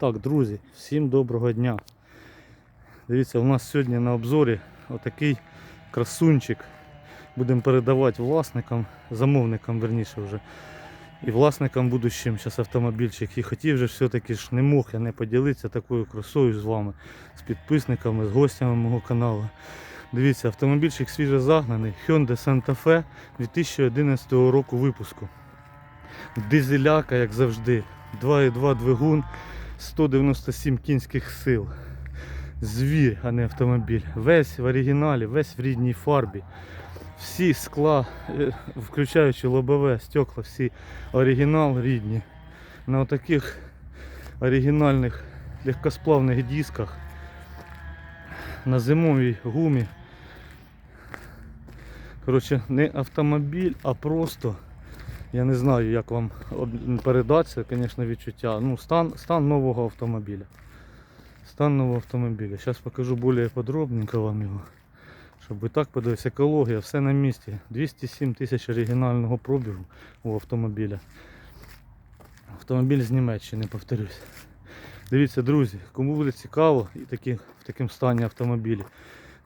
Так, друзі, всім доброго дня. Дивіться, у нас сьогодні на обзорі отакий красунчик. Будемо передавати власникам, замовникам верніше вже. І власникам будущим зараз автомобільчик. І хотів же все-таки ж не мог я не поділитися такою красою з вами, з підписниками, з гостями мого каналу. Дивіться, автомобільчик свіже загнаний Hyundai Santa Fe 2011 року випуску. Дизеляка, як завжди. 2,2 двигун, 197 кінських сил. Звір, а не автомобіль. Весь в оригіналі, весь в рідній фарбі. Всі скла, е, включаючи лобове стекла, всі оригінал рідні. На таких оригінальних легкосплавних дисках. На зимовій гумі. Коротше, не автомобіль, а просто я не знаю, як вам об- передати це, звісно, відчуття. Ну, стан, стан нового автомобіля. Стан нового автомобіля. Зараз покажу більш подробненько вам його. Щоб ви так подивився, екологія, все на місці. 207 тисяч оригінального пробігу у автомобіля. Автомобіль з Німеччини, повторюсь. Дивіться, друзі, кому буде цікаво і такі, в такому стані автомобілі.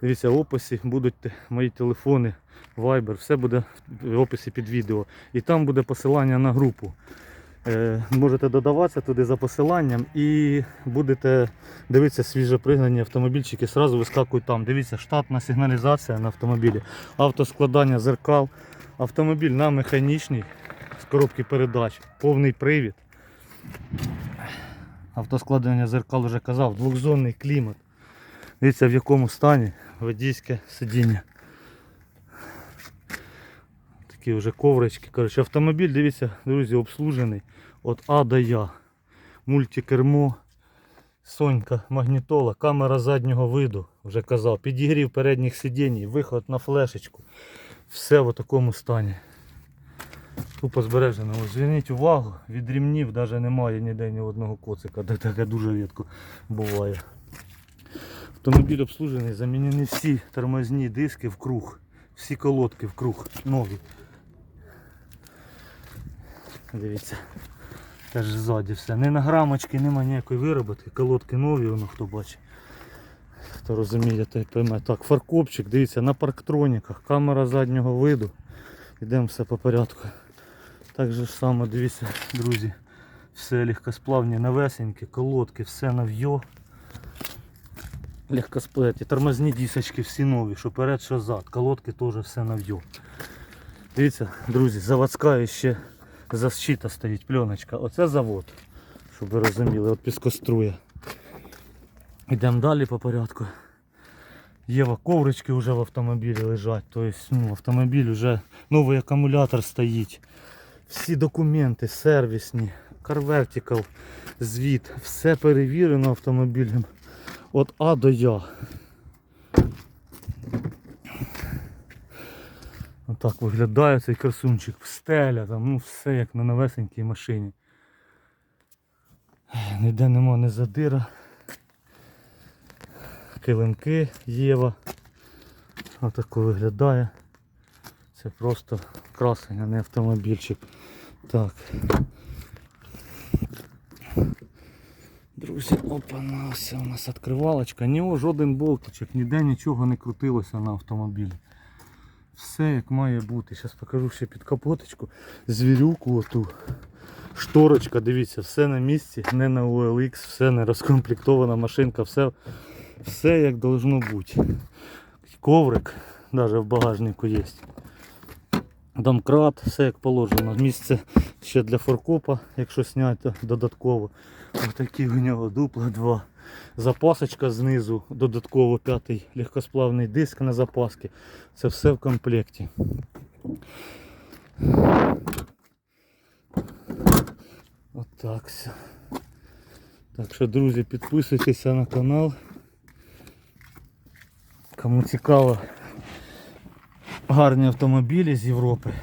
Дивіться, в описі будуть мої телефони, Viber, все буде в описі під відео. І там буде посилання на групу. Е, можете додаватися туди за посиланням і будете дивитися свіже пригнані автомобільчики, сразу вискакують там. Дивіться, штатна сигналізація на автомобілі, автоскладання зеркал, автомобіль на механічній з коробки передач, повний привід. Автоскладення зеркал вже казав, двохзонний клімат. Дивіться в якому стані водійське сидіння. Такі вже коврички. Коротше, автомобіль, дивіться, друзі, обслужений від А до Я. Мультикермо, сонька, магнітола, камера заднього виду, вже казав, підігрів передніх сидінь, виход на флешечку. Все в такому стані. Тупо збережено. Ось Зверніть увагу, від рівнів навіть немає ніде ні одного коцика, де таке дуже рідко буває. Автомобіль обслужений, замінені всі тормозні диски в круг, всі колодки в круг, нові. Дивіться. Теж ззаді все. Не на грамочки, нема ніякої вироботки, колодки нові, воно хто бачить. Хто розуміє, той пойме. Так, фаркопчик, дивіться, на парктроніках, камера заднього виду. Йдемо все по порядку. Так же само, дивіться, друзі, все легкосплавні, новесенькі, колодки, все нав'йо. Легкосплеті, тормозні дісочки всі нові, що перед, що зад. Колодки теж все нав'йо. Дивіться, друзі, заводська ще защита стоїть, пленочка. Оце завод, щоб ви розуміли, от піскоструя. Йдемо далі по порядку. Є коврички вже в автомобілі лежать. Тобто ну, автомобіль вже новий акумулятор стоїть. Всі документи сервісні, CarVertical, звіт, все перевірено автомобілем. От А до Я. Отак виглядає цей красунчик. Стеля, там, ну все як на новесенькій машині. Ніде нема не задира. Килимки Єва. Отако виглядає. Це просто красень, а не автомобільчик. Так. Друзі, опа, все у нас відкривалочка. Ні, жоден болтичок, ніде нічого не крутилося на автомобілі. Все як має бути. Зараз покажу ще під капоточку. Звірюку оту. Шторочка, дивіться, все на місці, не на OLX, все не розкомплектована машинка, все, все як должно бути. Коврик навіть в багажнику є. Домкрат, все як положено. Місце ще для форкопа, якщо зняти додатково. Ось такі у нього дупла два. Запасочка знизу, додатково п'ятий легкосплавний диск на запаски. Це все в комплекті. Отак все. Так що, друзі, підписуйтеся на канал. Кому цікаво гарні автомобілі з Європи.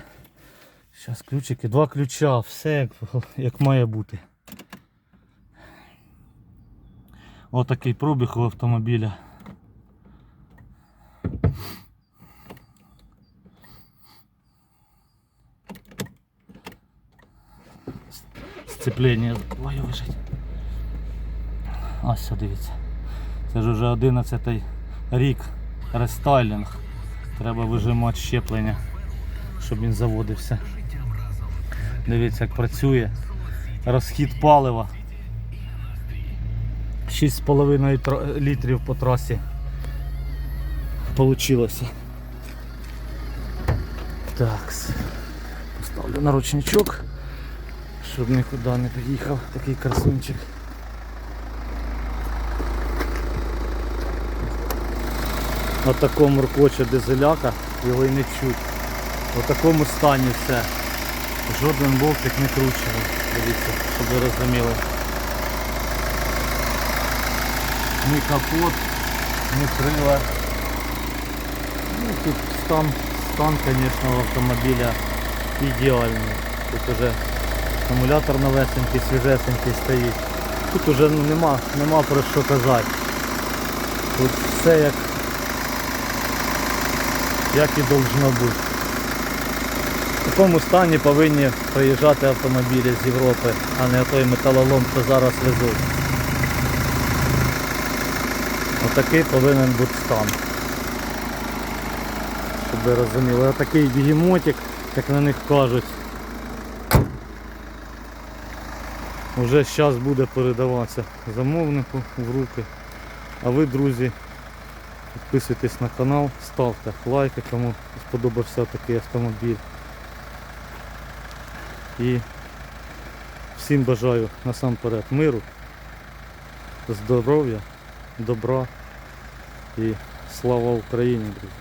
Зараз ключики, два ключа, все як, як має бути. Отакий пробіг у автомобіля. Сцепление. Ой, лежить. Ось дивіться. Це ж вже 11 рік рестайлінг. Треба вижимати щеплення, щоб він заводився. Дивіться, як працює. Розхід палива. 6,5 літрів по трасі. Получилося. Так. Поставлю наручничок, щоб нікуди не поїхав такий красунчик. Отако муркоче дизеляка, його і не чуть. В такому стані все. Жоден болтик не кручений. Дивіться, щоб ви розуміли. Ні капот, ні крила. Ну, тут стан, стан, звісно, автомобіля ідеальний. Тут уже акумулятор новесенький, свіжесенький стоїть. Тут уже нема, нема про що казати. Тут все як, як і должно бути. В такому стані повинні приїжджати автомобілі з Європи, а не той металолом, що зараз везуть. Отакий повинен бути стан. Щоб ви розуміли. Отакий бігемотик, як на них кажуть. Уже зараз буде передаватися замовнику в руки. А ви, друзі, підписуйтесь на канал, ставте лайки, кому сподобався такий автомобіль. І всім бажаю насамперед миру, здоров'я, добра і слава Україні, друзі.